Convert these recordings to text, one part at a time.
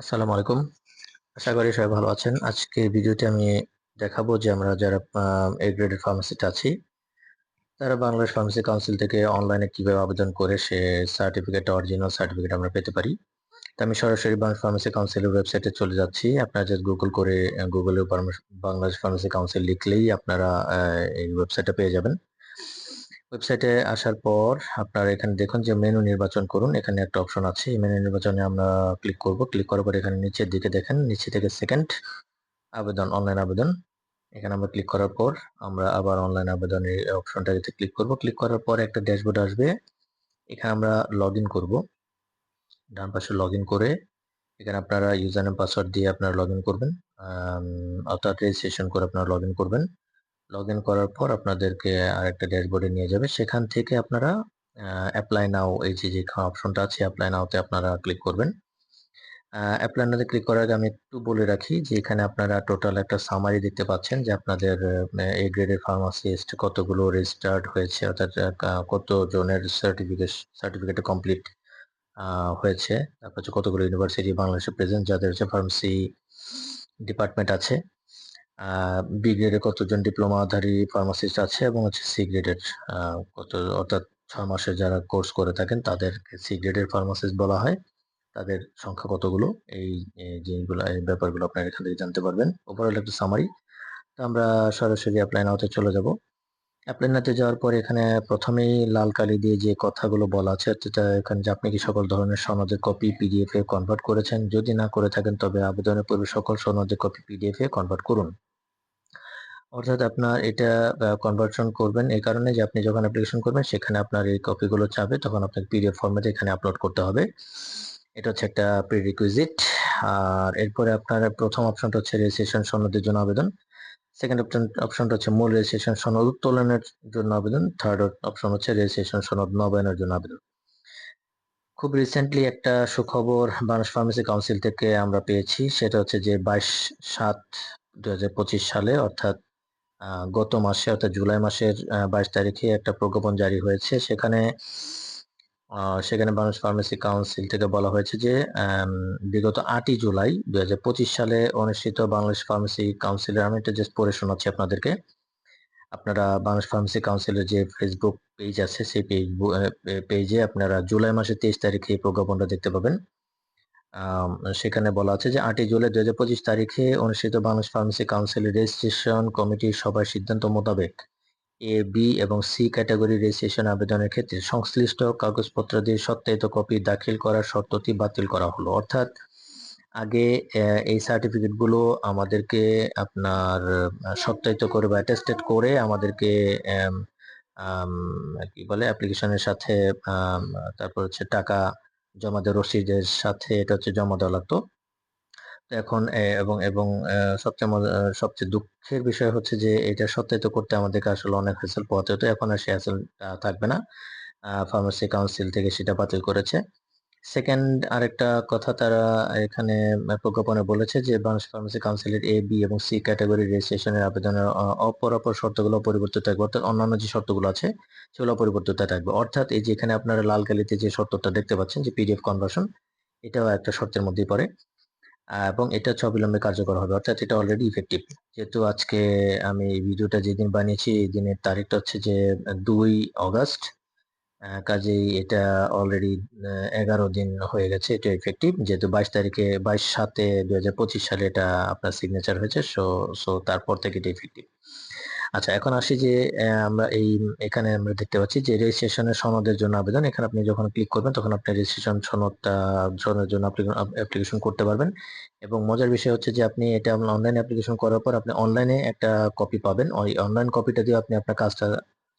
আসসালামু আলাইকুম। আশা করি সবাই ভালো আছেন। আজকে ভিডিওতে আমি দেখাবো যে আমরা যারা এ গ্রেডের ফার্মাসিতে আছি, তারা বাংলাদেশ ফার্মেসি কাউন্সিল থেকে অনলাইনে কীভাবে আবেদন করে সে সার্টিফিকেট অরিজিনাল সার্টিফিকেট আমরা পেতে পারি। তো আমি সরাসরি বাংলাদেশ ফার্মেসি কাউন্সিলের ওয়েবসাইটে চলে যাচ্ছি। আপনারা জাস্ট গুগল করে গুগলে বাংলাদেশ ফার্মেসি কাউন্সিল লিখলেই আপনারা এই ওয়েবসাইটটা পেয়ে যাবেন। ওয়েবসাইটে আসার পর আপনারা এখানে দেখুন যে মেনু নির্বাচন করুন। এখানে একটা অপশন আছে। মেনু নির্বাচনে আমরা ক্লিক করব। ক্লিক করার পর এখানে নিচের দিকে দেখেন। নিচে থেকে সেকেন্ড আবেদন অনলাইন আবেদন। এখানে আমরা ক্লিক করার পর আমরা আবার অনলাইন আবেদনের অপশনটাতে ক্লিক করব। ক্লিক করার পর একটা ড্যাশবোর্ড আসবে। এখানে আমরা লগ ইন করব। ডান পাশে লগ করে এখানে আপনারা ইউজার নেম পাসওয়ার্ড দিয়ে আপনারা লগ ইন করবেন অর্থাৎ রেজিস্ট্রেশন করে আপনারা লগ করবেন। লগ ইন করার পর আপনাদেরকে আরেকটা ড্যাশবোর্ডে নিয়ে যাবে। সেখান থেকে আপনারা অ্যাপ্লাই নাও এই যে যে অপশনটা আছে অ্যাপ্লাই নাওতে আপনারা ক্লিক করবেন। অ্যাপ্লাই নাওতে ক্লিক করার আগে আমি একটু বলে রাখি যে, এখানে আপনারা টোটাল একটা সামারি দেখতে পাচ্ছেন যে, আপনাদের এ গ্রেডের ফার্মাসিস্ট কতগুলো রেজিস্টার্ড হয়েছে, অর্থাৎ কত জনের সার্টিফিকেট সার্টিফিকেট কমপ্লিট হয়েছে। তারপর হচ্ছে কতগুলো ইউনিভার্সিটি বাংলাদেশে প্রেজেন্ট যাদের হচ্ছে ফার্মেসি ডিপার্টমেন্ট আছে। বি গ্রেডের কতজন ডিপ্লোমাধারী ফার্মাসিস্ট আছে এবং হচ্ছে সি গ্রেডের কত, অর্থাৎ ছয় মাসে যারা কোর্স করে থাকেন তাদেরকে সি গ্রেডের ফার্মাসিস্ট বলা হয়। তাদের সংখ্যা কতগুলো? এই যেগুলো এই ব্যাপারগুলো আপনারা এখান থেকে জানতে পারবেন। ওভারঅল একটা সামারি তো আমরা সরাসরি অ্যাপ্লাই নাওতে চলে যাব। অ্যাপ্লাই নাতে যাওয়ার পর এখানে প্রথমেই লাল কালি দিয়ে যে কথাগুলো বলা আছে এখানে যে আপনি কি সকল ধরনের সনদের কপি পিডিএফ এ কনভার্ট করেছেন। যদি না করে থাকেন, তবে আবেদনের পূর্বে সকল সনদের কপি পিডিএফ এ কনভার্ট করুন। অর্থাৎ আপনার এটা কনভার্সন করবেন এই কারণে যে আপনি যখন অ্যাপ্লিকেশন করবেন, সেখানে আপনার এই কপিগুলো চাবে তখন আপনাকে পিডিএফ ফর্মেটে এখানে আপলোড করতে হবে। এটা হচ্ছে একটা প্রিরিকুইজিট আর এরপরে আপনার প্রথম অপশনটা হচ্ছে রেজিস্ট্রেশন সনদের জন্য আবেদন। সেকেন্ড অপশন অপশনটা হচ্ছে মূল রেজিস্ট্রেশন সনদ উত্তোলনের জন্য আবেদন। থার্ড অপশন হচ্ছে রেজিস্ট্রেশন সনদ নবায়নের জন্য আবেদন। খুব রিসেন্টলি একটা সুখবর বাংলাদেশ ফার্মেসি কাউন্সিল থেকে আমরা পেয়েছি। সেটা হচ্ছে যে বাইশ সাত দু সালে, অর্থাৎ গত মাসে অর্থাৎ জুলাই মাসের বাইশ তারিখে একটা প্রজ্ঞাপন জারি হয়েছে। সেখানে সেখানে বাংলাদেশ ফার্মেসি কাউন্সিল থেকে বলা হয়েছে যে বিগত আটই জুলাই দু হাজার পঁচিশ সালে অনুষ্ঠিত বাংলাদেশ ফার্মেসি কাউন্সিলের আমি এটা জাস্ট পড়ে শোনাচ্ছি আপনাদেরকে। আপনারা বাংলাদেশ ফার্মেসি কাউন্সিলের যে ফেসবুক পেজ আছে, সেই পেজ পেজে আপনারা জুলাই মাসের তেইশ তারিখে এই প্রজ্ঞাপনটা দেখতে পাবেন। সেখানে বলা আছে যে আটই জুলাই দু হাজার পঁচিশ তারিখে অনুষ্ঠিত বাংলাদেশ ফার্মেসি কাউন্সিলের রেজিস্ট্রেশন কমিটির সভার সিদ্ধান্ত মোতাবেক এ বি এবং সি ক্যাটাগরি রেজিস্ট্রেশন আবেদনের ক্ষেত্রে সংশ্লিষ্ট কাগজপত্র দিয়ে সত্যায়িত কপি দাখিল করার শর্তটি বাতিল করা হলো। অর্থাৎ আগে এই সার্টিফিকেটগুলো আমাদেরকে আপনার সত্যায়িত করে বা অ্যাটেস্টেড করে আমাদেরকে কি বলে, অ্যাপ্লিকেশনের সাথে তারপর হচ্ছে টাকা জমা দেওয়া রসিদের সাথে এটা হচ্ছে জমা দেওয়া লাগতো এখন এবং এবং সবচেয়ে সবচেয়ে দুঃখের বিষয় হচ্ছে যে এটা সত্যায়িত করতে আমাদেরকে আসলে অনেক হ্যাসেল পোহাতে হতো। এখন আর সে হ্যাসেল থাকবে না। ফার্মেসি কাউন্সিল থেকে সেটা বাতিল করেছে। সেকেন্ড আরেকটা কথা তারা এখানে প্রজ্ঞাপনে বলেছে যে, বাংলাদেশ ফার্মেসি কাউন্সিলের এ বি এবং সি ক্যাটাগরি রেজিস্ট্রেশনের আবেদনের অপর অপর শর্তগুলো পরিবর্তিত থাকবে। অর্থাৎ অন্যান্য যে শর্তগুলো আছে, সেগুলো পরিবর্তিত থাকবে। অর্থাৎ এই যে এখানে আপনারা লাল কালিতে যে শর্তটা দেখতে পাচ্ছেন, যে পিডিএফ কনভার্সন এটাও একটা শর্তের মধ্যেই পড়ে। এবং এটা অবিলম্বে কার্যকর হবে। অর্থাৎ এটা অলরেডি ইফেক্টিভ যেহেতু আজকে আমি ভিডিওটা যেদিন বানিয়েছি, এই দিনের তারিখটা হচ্ছে যে দুই অগাস্ট কাজেই এটা অলরেডি এগারো দিন হয়ে গেছে এটা ইফেক্টিভ যেহেতু বাইশ তারিখে, বাইশ সাতে দুই হাজার পঁচিশ সালে এটা আপনার সিগনেচার হয়েছে সো সো তারপর থেকে এটা ইফেক্টিভ আচ্ছা এখন আসি যে আমরা এই, এখানে আমরা দেখতে পাচ্ছি যে রেজিস্ট্রেশনের সনদের জন্য আবেদন, এখানে আপনি যখন ক্লিক করবেন তখন আপনি রেজিস্ট্রেশন সনদটা, সনদের জন্য অ্যাপ্লিকেশন করতে পারবেন। এবং মজার বিষয় হচ্ছে যে আপনি এটা অনলাইন অ্যাপ্লিকেশন করার পর আপনি অনলাইনে একটা কপি পাবেন। ওই অনলাইন কপিটা দিয়ে আপনি আপনার কাজটা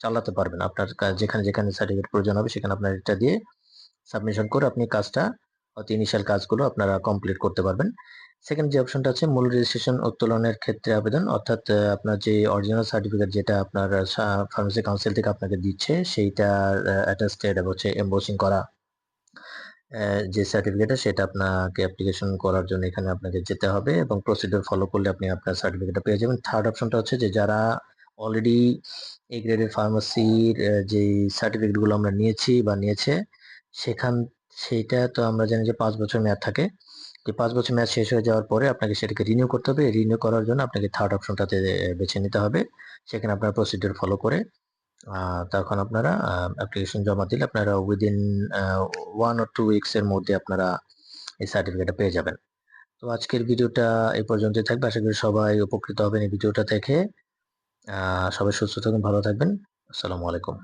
চালাতে পারবেন। আপনার যেখানে যেখানে সার্টিফিকেট প্রয়োজন হবে, সেখানে আপনার এটা দিয়ে সাবমিশন করে আপনি কাজটা হয়তো ইনিশিয়াল কাজগুলো আপনারা কমপ্লিট করতে পারবেন। সেকেন্ড যে অপশনটা আছে, মূল রেজিস্ট্রেশন উত্তোলনের ক্ষেত্রে আবেদন, অর্থাৎ আপনার যে অরিজিনাল সার্টিফিকেট যেটা আপনার ফার্মেসি কাউন্সিল থেকে আপনাকে দিচ্ছে, সেইটা অ্যাটাস্টেড হচ্ছে এম্বোসিং করা যে সার্টিফিকেট সেটা আপনাকে অ্যাপ্লিকেশন করার জন্য এখানে আপনাকে যেতে হবে এবং প্রসিডিউর ফলো করলে আপনি আপনার সার্টিফিকেটটা পেয়ে যাবেন। থার্ড অপশনটা হচ্ছে যে যারা অলরেডি এই গ্রেডের ফার্মাসির যে সার্টিফিকেটগুলো আমরা নিয়েছি বা নিয়েছে, সেখান, সেইটা তো আমরা জানি যে পাঁচ বছর মেয়াদ থাকে যে পাঁচ বছর মেয়াদ শেষ হয়ে যাওয়ার পরে আপনাকে সেটাকে রিনিউ করতে হবে। রিনিউ করার জন্য আপনাকে থার্ড অপশনটাতে বেছে নিতে হবে। সেখানে আপনার প্রসিডিউর ফলো করে তখন আপনারা অ্যাপ্লিকেশন জমা দিলে আপনারা উইদিন ওয়ান 1 অর 2 উইকস এর মধ্যে আপনারা এই সার্টিফিকেটটা পেয়ে যাবেন। তো আজকের ভিডিওটা এই পর্যন্তই থাকবে। আশা করি সবাই উপকৃত হবেন এই ভিডিওটা দেখে। সবাই সুস্থ থাকুন, ভালো থাকবেন। আসসালামু আলাইকুম।